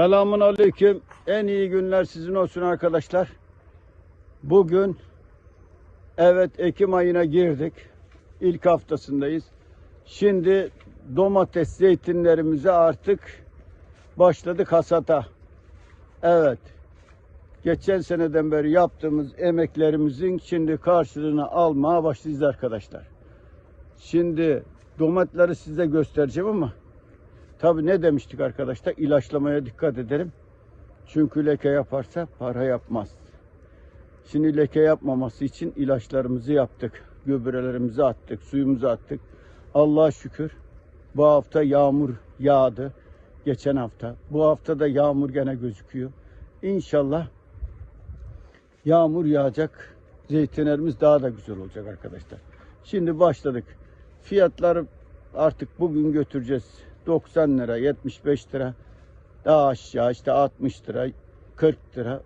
Selamun aleyküm. En iyi günler sizin olsun arkadaşlar. Bugün evet Ekim ayına girdik. İlk haftasındayız. Şimdi domates zeytinlerimizi artık başladık hasata. Evet. Geçen seneden beri yaptığımız emeklerimizin şimdi karşılığını almaya başlayacağız arkadaşlar. Şimdi domatları size göstereceğim ama Tabii ne demiştik arkadaşlar? İlaçlamaya dikkat edelim. Çünkü leke yaparsa para yapmaz. Şimdi leke yapmaması için ilaçlarımızı yaptık. Gübrelerimizi attık, suyumuzu attık. Allah'a şükür bu hafta yağmur yağdı. Geçen hafta. Bu hafta da yağmur gene gözüküyor. İnşallah yağmur yağacak. Zeytinlerimiz daha da güzel olacak arkadaşlar. Şimdi başladık. Fiyatları artık bugün götüreceğiz. 90 lira, 75 lira, daha aşağı işte 60 lira, 40 lira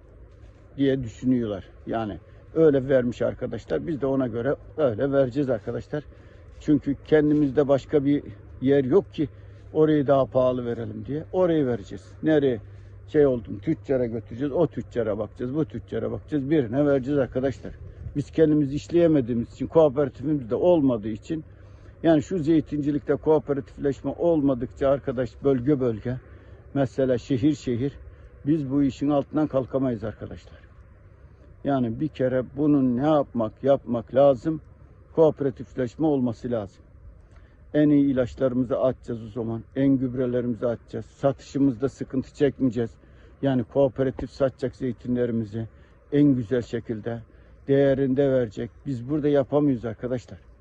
diye düşünüyorlar. Yani öyle vermiş arkadaşlar. Biz de ona göre öyle vereceğiz arkadaşlar. Çünkü kendimizde başka bir yer yok ki orayı daha pahalı verelim diye. Orayı vereceğiz. Nereye şey oldum tüccara götüreceğiz. O tüccara bakacağız. Bu tüccara bakacağız. Birine vereceğiz arkadaşlar. Biz kendimiz işleyemediğimiz için kooperatifimiz de olmadığı için yani şu zeytincilikte kooperatifleşme olmadıkça arkadaş bölge bölge mesela şehir şehir biz bu işin altından kalkamayız arkadaşlar. Yani bir kere bunun ne yapmak yapmak lazım? Kooperatifleşme olması lazım. En iyi ilaçlarımızı atacağız o zaman. En gübrelerimizi atacağız. Satışımızda sıkıntı çekmeyeceğiz. Yani kooperatif satacak zeytinlerimizi en güzel şekilde değerinde verecek. Biz burada yapamıyoruz arkadaşlar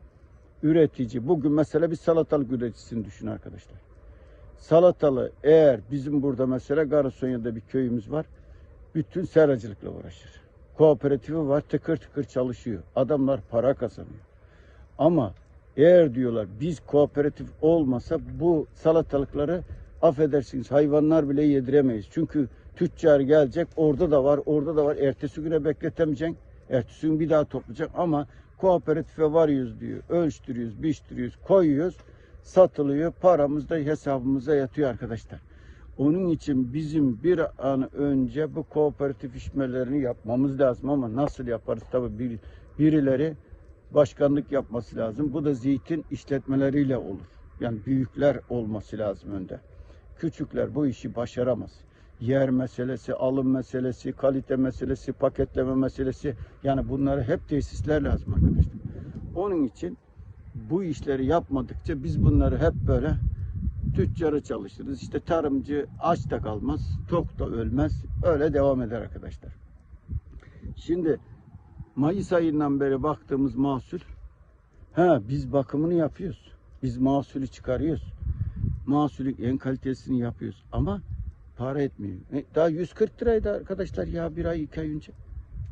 üretici. Bugün mesela bir salatalık üreticisini düşün arkadaşlar. Salatalı eğer bizim burada mesela Garasonya'da bir köyümüz var. Bütün seracılıkla uğraşır. Kooperatifi var tıkır tıkır çalışıyor. Adamlar para kazanıyor. Ama eğer diyorlar biz kooperatif olmasa bu salatalıkları affedersiniz hayvanlar bile yediremeyiz. Çünkü tüccar gelecek orada da var orada da var. Ertesi güne bekletemeyeceksin. Ertesi gün bir daha toplayacak ama kooperatife varıyoruz diyor. Ölçtürüyoruz, biçtiriyoruz, koyuyoruz. Satılıyor. Paramız da hesabımıza yatıyor arkadaşlar. Onun için bizim bir an önce bu kooperatif işmelerini yapmamız lazım ama nasıl yaparız? Tabii bir, birileri başkanlık yapması lazım. Bu da zeytin işletmeleriyle olur. Yani büyükler olması lazım önde. Küçükler bu işi başaramaz yer meselesi, alım meselesi, kalite meselesi, paketleme meselesi yani bunları hep tesisler lazım arkadaşlar. Onun için bu işleri yapmadıkça biz bunları hep böyle tüccarı çalışırız. İşte tarımcı aç da kalmaz, tok da ölmez. Öyle devam eder arkadaşlar. Şimdi Mayıs ayından beri baktığımız mahsul ha biz bakımını yapıyoruz. Biz mahsulü çıkarıyoruz. Mahsulün en kalitesini yapıyoruz. Ama para etmiyor. E, daha 140 liraydı arkadaşlar ya bir ay iki ay önce.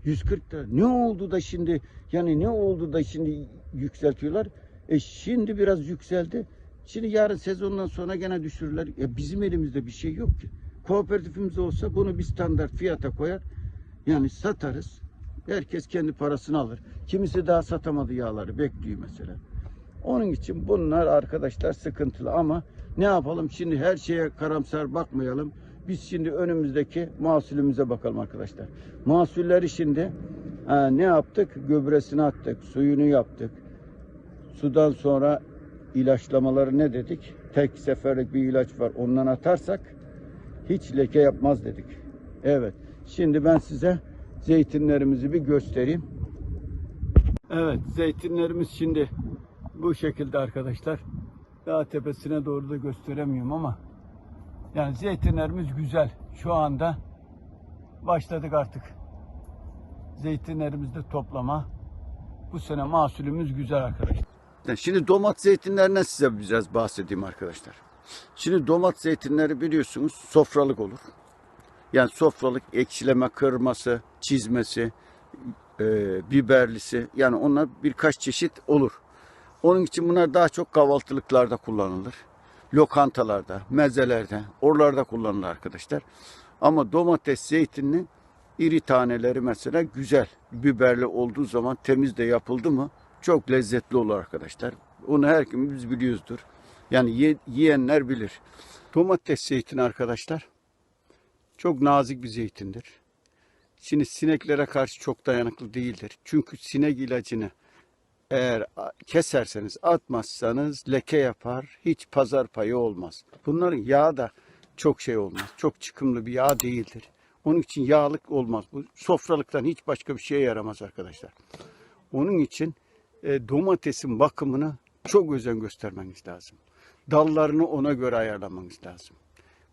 140 lira. Ne oldu da şimdi yani ne oldu da şimdi yükseltiyorlar? E şimdi biraz yükseldi. Şimdi yarın sezondan sonra gene düşürürler. E bizim elimizde bir şey yok ki. Kooperatifimiz olsa bunu bir standart fiyata koyar. Yani satarız. Herkes kendi parasını alır. Kimisi daha satamadı yağları bekliyor mesela. Onun için bunlar arkadaşlar sıkıntılı ama ne yapalım şimdi her şeye karamsar bakmayalım. Biz şimdi önümüzdeki mahsulümüze bakalım arkadaşlar. Mahsulleri şimdi ha, ne yaptık? Gübresini attık, suyunu yaptık. Sudan sonra ilaçlamaları ne dedik? Tek seferlik bir ilaç var. Ondan atarsak hiç leke yapmaz dedik. Evet. Şimdi ben size zeytinlerimizi bir göstereyim. Evet, zeytinlerimiz şimdi bu şekilde arkadaşlar. Daha tepesine doğru da gösteremiyorum ama yani zeytinlerimiz güzel. Şu anda başladık artık. Zeytinlerimizde toplama. Bu sene mahsulümüz güzel arkadaşlar. Şimdi domat zeytinlerinden size biraz bahsedeyim arkadaşlar. Şimdi domat zeytinleri biliyorsunuz sofralık olur. Yani sofralık ekşileme, kırması, çizmesi, e, biberlisi yani onlar birkaç çeşit olur. Onun için bunlar daha çok kahvaltılıklarda kullanılır. Lokantalarda, mezelerde, oralarda kullanılır arkadaşlar. Ama domates, zeytinli iri taneleri mesela güzel. Biberli olduğu zaman temiz de yapıldı mı çok lezzetli olur arkadaşlar. Onu herkes biliyoruzdur. Yani ye- yiyenler bilir. Domates zeytini arkadaşlar Çok nazik bir zeytindir. Şimdi sineklere karşı çok dayanıklı değildir. Çünkü sinek ilacını eğer keserseniz, atmazsanız leke yapar, hiç pazar payı olmaz. Bunların yağı da çok şey olmaz. Çok çıkımlı bir yağ değildir. Onun için yağlık olmaz. Bu sofralıktan hiç başka bir şeye yaramaz arkadaşlar. Onun için e, domatesin bakımını çok özen göstermeniz lazım. Dallarını ona göre ayarlamanız lazım.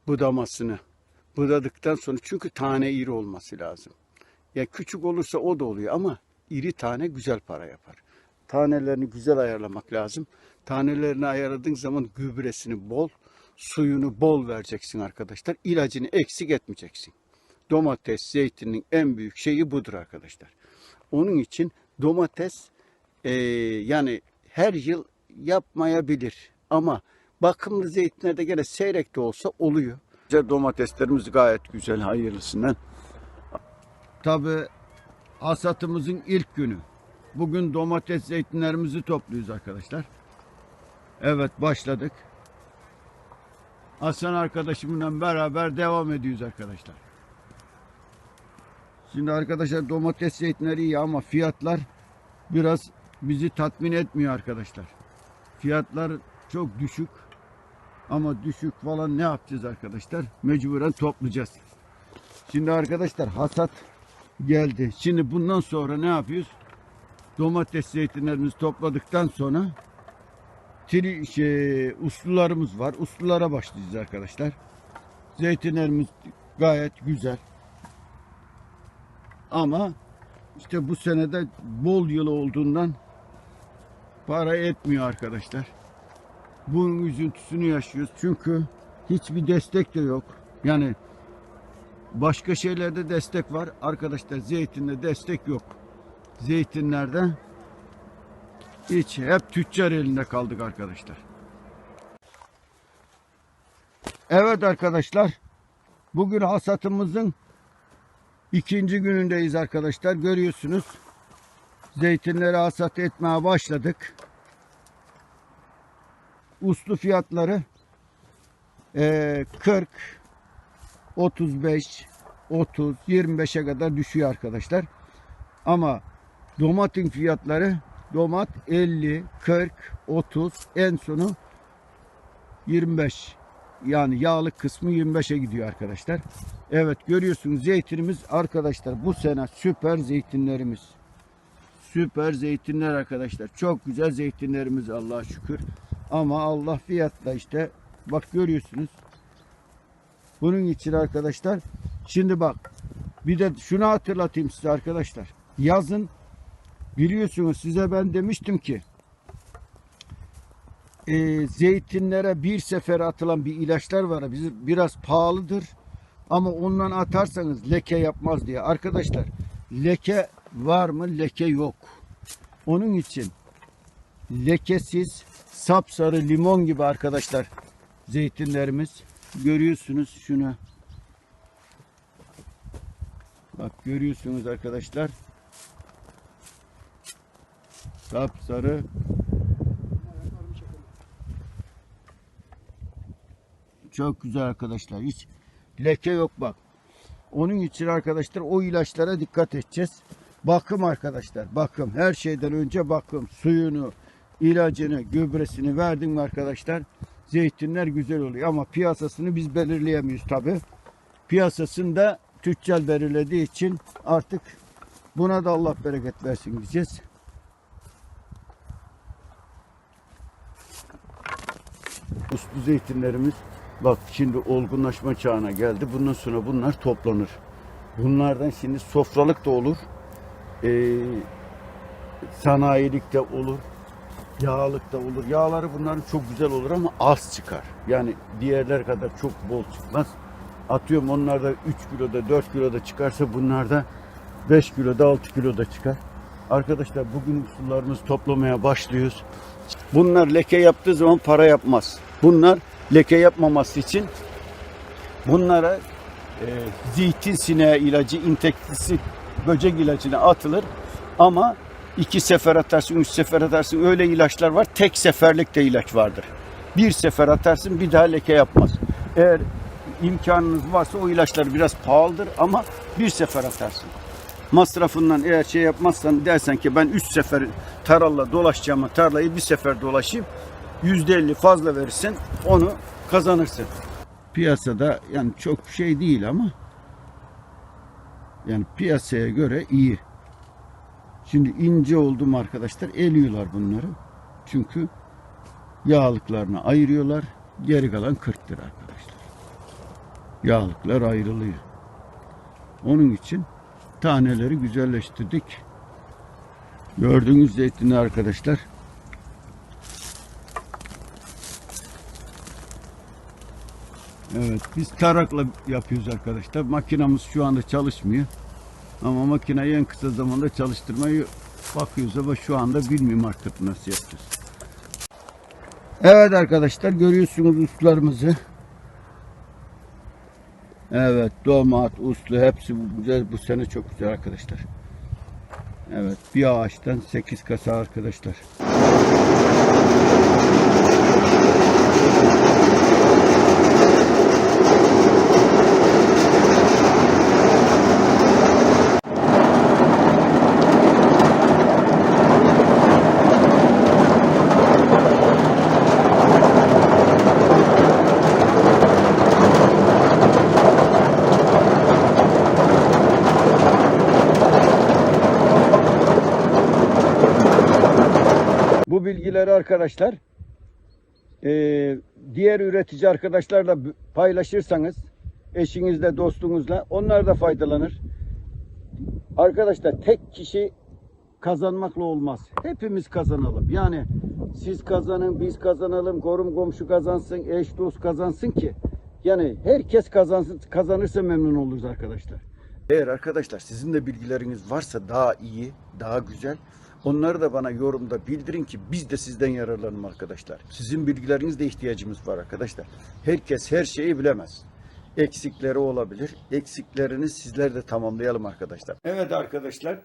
Budamasını. Budadıktan sonra çünkü tane iri olması lazım. Ya küçük olursa o da oluyor ama iri tane güzel para yapar. Tanelerini güzel ayarlamak lazım. Tanelerini ayarladığın zaman gübresini bol, suyunu bol vereceksin arkadaşlar. İlacını eksik etmeyeceksin. Domates, zeytinin en büyük şeyi budur arkadaşlar. Onun için domates eee, yani her yıl yapmayabilir ama bakımlı zeytinlerde gene seyrek de olsa oluyor. Domateslerimiz gayet güzel hayırlısından. Tabi hasatımızın ilk günü. Bugün domates zeytinlerimizi topluyoruz arkadaşlar. Evet başladık. Hasan arkadaşımla beraber devam ediyoruz arkadaşlar. Şimdi arkadaşlar domates zeytinleri iyi ama fiyatlar biraz bizi tatmin etmiyor arkadaşlar. Fiyatlar çok düşük. Ama düşük falan ne yapacağız arkadaşlar? Mecburen toplayacağız. Şimdi arkadaşlar hasat geldi. Şimdi bundan sonra ne yapıyoruz? Domates zeytinlerimizi topladıktan sonra tri, şey, uslularımız var. Uslulara başlayacağız arkadaşlar. Zeytinlerimiz gayet güzel. Ama işte bu senede bol yıl olduğundan para etmiyor arkadaşlar. Bunun üzüntüsünü yaşıyoruz. Çünkü hiçbir destek de yok. Yani başka şeylerde destek var. Arkadaşlar zeytinde destek yok. Zeytinlerde hiç hep tüccar elinde kaldık arkadaşlar. Evet arkadaşlar. Bugün hasatımızın ikinci günündeyiz arkadaşlar. Görüyorsunuz. Zeytinleri hasat etmeye başladık. Uslu fiyatları eee, 40 35 30 25'e kadar düşüyor arkadaşlar. Ama domatin fiyatları domat 50 40 30 en sonu 25 yani yağlı kısmı 25'e gidiyor arkadaşlar. Evet görüyorsunuz zeytinimiz arkadaşlar bu sene süper zeytinlerimiz. Süper zeytinler arkadaşlar. Çok güzel zeytinlerimiz Allah'a şükür. Ama Allah fiyatla işte bak görüyorsunuz. Bunun için arkadaşlar şimdi bak bir de şunu hatırlatayım size arkadaşlar. Yazın biliyorsunuz size ben demiştim ki e, zeytinlere bir sefer atılan bir ilaçlar var. Biraz pahalıdır. Ama ondan atarsanız leke yapmaz diye. Arkadaşlar leke var mı? Leke yok. Onun için lekesiz sapsarı limon gibi arkadaşlar zeytinlerimiz. Görüyorsunuz şunu. Bak görüyorsunuz arkadaşlar. Sapsarı Çok güzel arkadaşlar. Hiç leke yok bak. Onun için arkadaşlar o ilaçlara dikkat edeceğiz. Bakım arkadaşlar. Bakım. Her şeyden önce bakım. Suyunu, ilacını, gübresini verdim arkadaşlar? Zeytinler güzel oluyor ama piyasasını biz belirleyemiyoruz tabi. Piyasasını da tüccar belirlediği için artık buna da Allah bereket versin diyeceğiz. Uslu zeytinlerimiz bak şimdi olgunlaşma çağına geldi. Bundan sonra bunlar toplanır. Bunlardan şimdi sofralık da olur. Ee, sanayilik de olur. Yağlık da olur. Yağları bunların çok güzel olur ama az çıkar. Yani diğerler kadar çok bol çıkmaz. Atıyorum onlarda 3 kiloda 4 kiloda çıkarsa bunlarda 5 kiloda 6 kiloda çıkar. Arkadaşlar bugün sularımızı toplamaya başlıyoruz. Bunlar leke yaptığı zaman para yapmaz. Bunlar leke yapmaması için bunlara e, zeytin sineği ilacı, insektisit, böcek ilacına atılır. Ama iki sefer atarsın, üç sefer atarsın. Öyle ilaçlar var. Tek seferlik de ilaç vardır. Bir sefer atarsın bir daha leke yapmaz. Eğer imkanınız varsa o ilaçlar biraz pahalıdır ama bir sefer atarsın. Masrafından eğer şey yapmazsan dersen ki ben 3 sefer taralla dolaşacağım tarlayı bir sefer dolaşayım %50 fazla verirsin onu kazanırsın. Piyasada yani çok şey değil ama yani piyasaya göre iyi. Şimdi ince oldu mu arkadaşlar eliyorlar bunları. Çünkü yağlıklarını ayırıyorlar. Geri kalan 40 lira arkadaşlar. Yağlıklar ayrılıyor. Onun için taneleri güzelleştirdik. Gördüğünüz zeytinler arkadaşlar. Evet biz tarakla yapıyoruz arkadaşlar. Makinamız şu anda çalışmıyor. Ama makineyi en kısa zamanda çalıştırmayı bakıyoruz ama şu anda bilmiyorum artık nasıl yapacağız. Evet arkadaşlar görüyorsunuz uslarımızı. Evet domat, uslu hepsi güzel bu sene çok güzel arkadaşlar. Evet bir ağaçtan 8 kasa arkadaşlar. Bilgileri arkadaşlar eee, diğer üretici arkadaşlarla paylaşırsanız eşinizle dostunuzla onlar da faydalanır. Arkadaşlar tek kişi kazanmakla olmaz. Hepimiz kazanalım. Yani siz kazanın, biz kazanalım, korum komşu kazansın, eş dost kazansın ki yani herkes kazansın, kazanırsa memnun oluruz arkadaşlar. Eğer arkadaşlar sizin de bilgileriniz varsa daha iyi, daha güzel onları da bana yorumda bildirin ki biz de sizden yararlanalım arkadaşlar. Sizin bilgilerinizde ihtiyacımız var arkadaşlar. Herkes her şeyi bilemez. Eksikleri olabilir. Eksiklerini sizler de tamamlayalım arkadaşlar. Evet arkadaşlar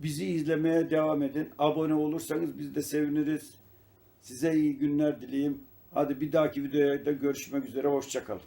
bizi izlemeye devam edin. Abone olursanız biz de seviniriz. Size iyi günler dileyim. Hadi bir dahaki videoda görüşmek üzere. Hoşçakalın.